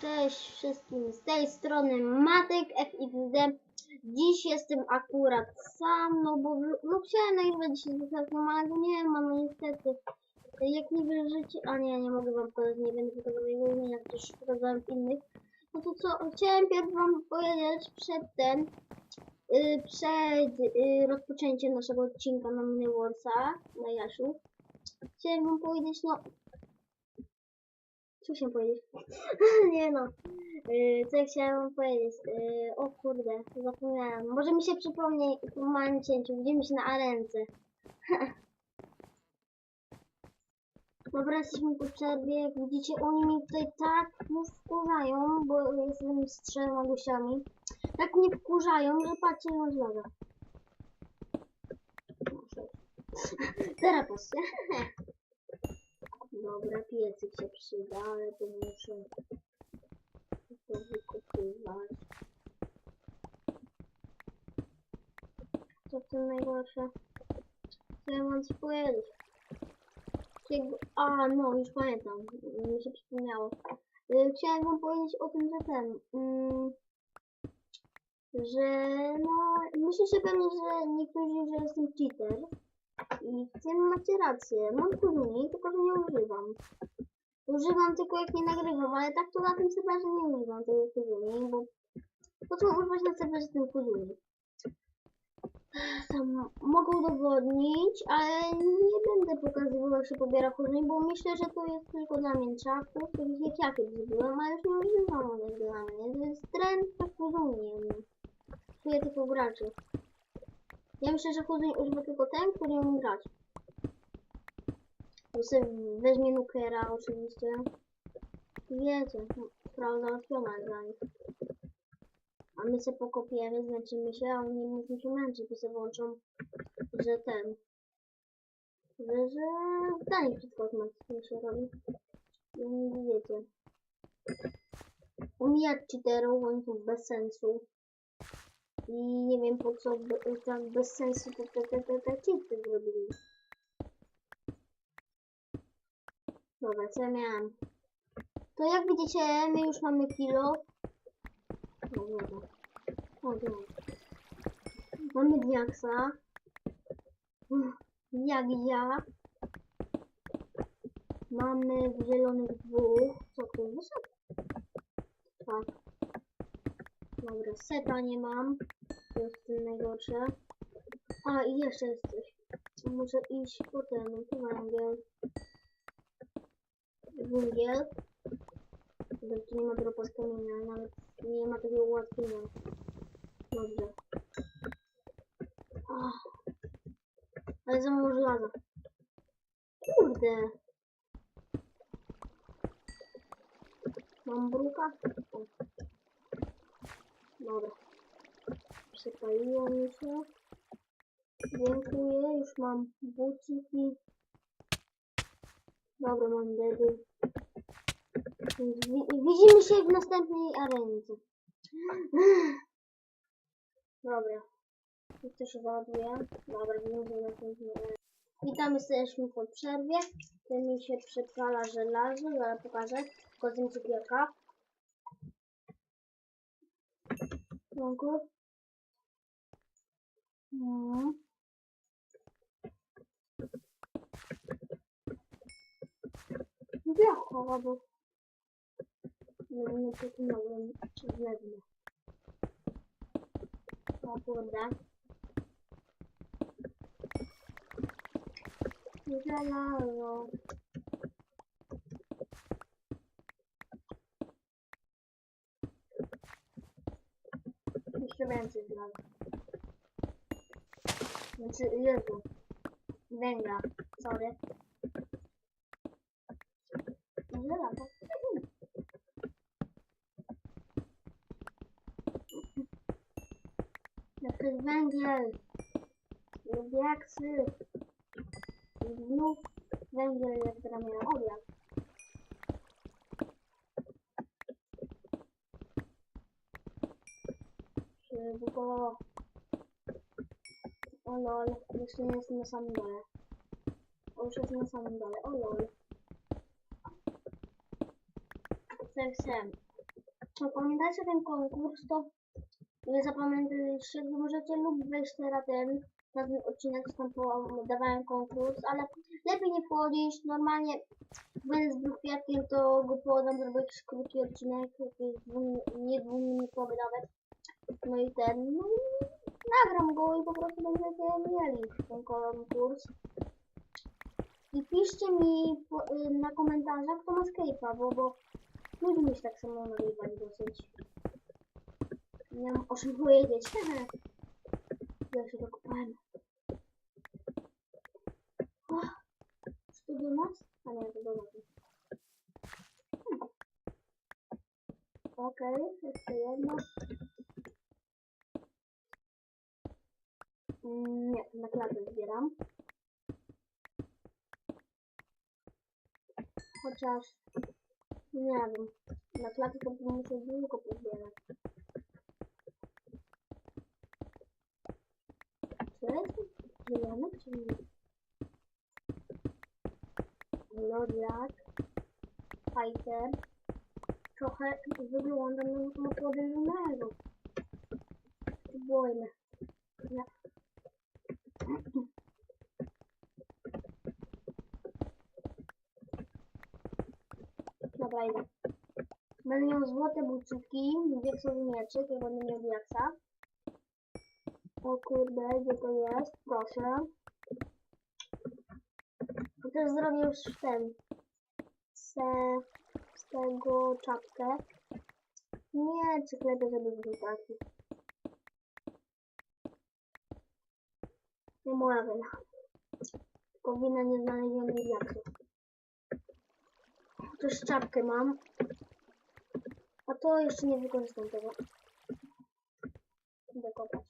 Cześć wszystkim, z tej strony Matek FXD. Dziś jestem akurat sam, no bo no chciałem nagrywać dzisiaj z telefonu, ale nie ma, no niestety. Jak nie wierzycie, a nie, nie mogę wam powiedzieć, nie będę pokazywał jego imienia, też pokazałem innych. No to co, chciałem pierw wam powiedzieć przed ten, y, przed y, rozpoczęciem naszego odcinka na Miniwarsa na Jasiu. Chciałem wam powiedzieć, no, co chciałem powiedzieć? nie no. Yy, co ja chciałem powiedzieć? Yy, o kurde, zapomniałem. Może mi się przypomni w małym cięciu. Widzimy się na arence. Dobra, jesteśmy po przerwie. Widzicie, oni mnie tutaj tak wkurzają, bo jestem z trzema gościami. Tak mnie wkurzają, że patrzcie na żelaza. Teraz patrzcie. Dobra, piecyk się przyda, ale to muszę to wykupywać. Co w tym najgorsze? Co ja mam? Jakiego... A, no, już pamiętam. Mi się przypomniało. Y, Chciałem wam powiedzieć o tym, że ten... Mm, że no... Myślicie pewnie, że niektórzy, że jestem cheater. I w tym macie rację. Mam kuzuni, tylko że nie używam. Używam tylko jak nie nagrywam, ale tak to na tym serwerze nie używam tego kuzuni, bo po co używać na serwerze tego kuzuni? Tam mogę udowodnić, ale nie będę pokazywał jak się pobiera kuzuni, bo myślę, że to jest tylko dla mięczaków, takich jak ja kiedyś byłem, ale już nie używam one dla mnie. To jest trend na kuzuni. Czuję tylko graczy. Ja myślę, że chudzeń używa tylko ten, który umie grać. Sobie weźmie Nukera oczywiście. Wiecie, no, sprawa załatwiona jest dla nich. A my się pokopiemy, zmęczymy się, a oni nie muszą się męczyć, bo sobie włączą, że ten, że, że nich wszystko się robi. Oni wiecie. Umijać cheaterów, oni są bez sensu. I nie wiem po co tak bez sensu te, te, te, te, te cheaty zrobili. Dobra, co ja miałem? To jak widzicie, my już mamy kilo. No dobra. O, dobra. Mamy diaksa. Jak ja. Mamy zielonych dwóch. Co to jest? Tak. Dobra, seta nie mam. To jest tym najgorsze. A, i jeszcze jest coś. Muszę iść po ten węgiel. Węgiel. Bo tu nie ma dropa z kamienia, nawet nie ma takiego ułatwienia. Dobrze. Ach. Ale za mało żelaza. Kurde. Mam bruka? O. Dobra. Przepaliło mi się. Dziękuję, już mam buciki. Dobra, mam wi widzimy się w następnej arence. Dobra. Tu też załaduję. Dobra, widzimy w następnej. Witamy, jesteśmy po przerwie. Tu mi się przepala żelazo, zaraz pokażę. Wchodzę cukierka. Dziękuję. No. Jak choroby? Nie wiem, nie potknąłem wezmę. O kurde. Żelazo. Jeszcze więcej żelaza. Znaczy, Jezu. Węgla. Sorry. To jest węgiel. Diaksy. I znów węgiel jest w ramię obiad. O lol, jeszcze nie jestem na samym dole. O, już jestem na samym dole, o lol. No, pamiętacie ten konkurs, to nie zapamiętaliście, to możecie lub wejść teraz ten, na ten odcinek, po- dawałem konkurs, ale lepiej nie wchodzić, normalnie będę z Bruchwiatkiem, to go podam, zrobię jakiś krótki odcinek, jakiś dwu, nie dwuminutowy nawet, no i ten, no i nagram go i po prostu będziecie mieli ten konkurs. I piszcie mi po, y, na komentarzach, kto ma Skype'a, bo, bo ludzie mi się tak samo nagrywali dosyć. Nie mam o czym powiedzieć. Ja się dokopałem. O, Czy to do nas? A nie, to do nas. Hmm. Okej, jeszcze jedno. Mm, Nie, na zbieram. Chociaż nie wiem. Na klatę to muszę długo pozbierać. Czy to jest zielony, czy nie? Lodrak. Fighter. Trochę wygląda na, na podejrzanego. Spróbujmy. Ja. Idę. Będę miał złote buciki, diaksowy mieczyk i będę miał diaksa. O kurde, gdzie to jest? Proszę. I też zrobię już ten. Se, z tego czapkę. Mieczyk lepiej, żeby był taki. Nie moja wina. Tylko wina nieznalezionych diaksów. Też czapkę mam. A to jeszcze nie wykorzystam tego. Idę kopać.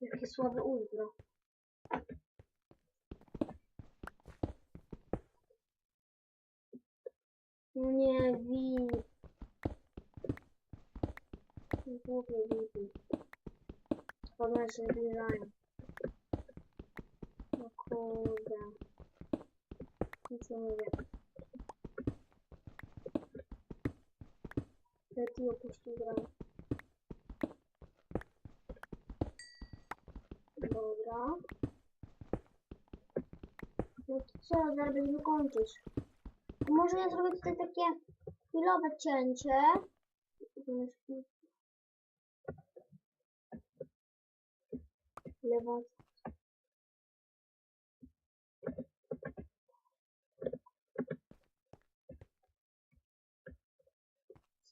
Jakie słabe ultro. No nie, wi. Głupie wipi. One się zbliżają. No kurde. Nic nie mówię. Leti opuścił grę. Dobra. No to co, zaraz będziemy kończyć. Może ja zrobię tutaj takie chwilowe cięcie. Lewa.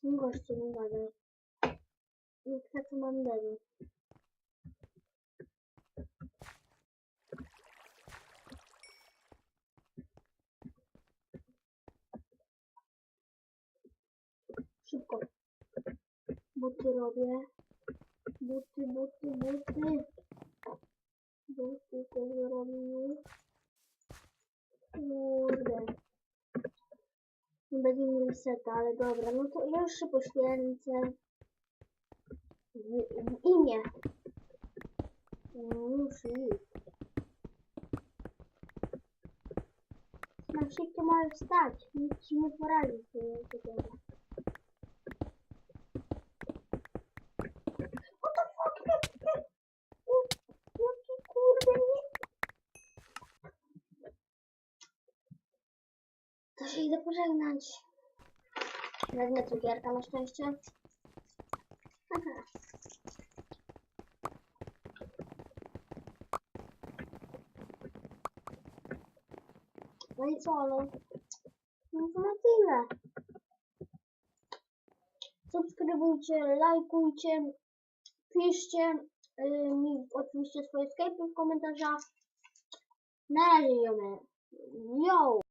Są goście, nie gadaj. Nie chcę, co mam dalej. Szybko. Buty robię. Buty, buty, buty. Buty też robię już. Kurde. Będziemy mieli seta, ale dobra, no to ja już się poświęcę. W, w imię. No Już idź. Na szybko możesz wstać. Nikt ci nie poradzi z tego. What the fuck? Jaki kurde nie... To się idę pożegnać. Wezmę cukierka na szczęście. Aha. No i co, no? No to na tyle. Subskrybujcie, lajkujcie, piszcie y, mi oczywiście swoje sklepy w komentarzach. Na razie, jomy. Yo!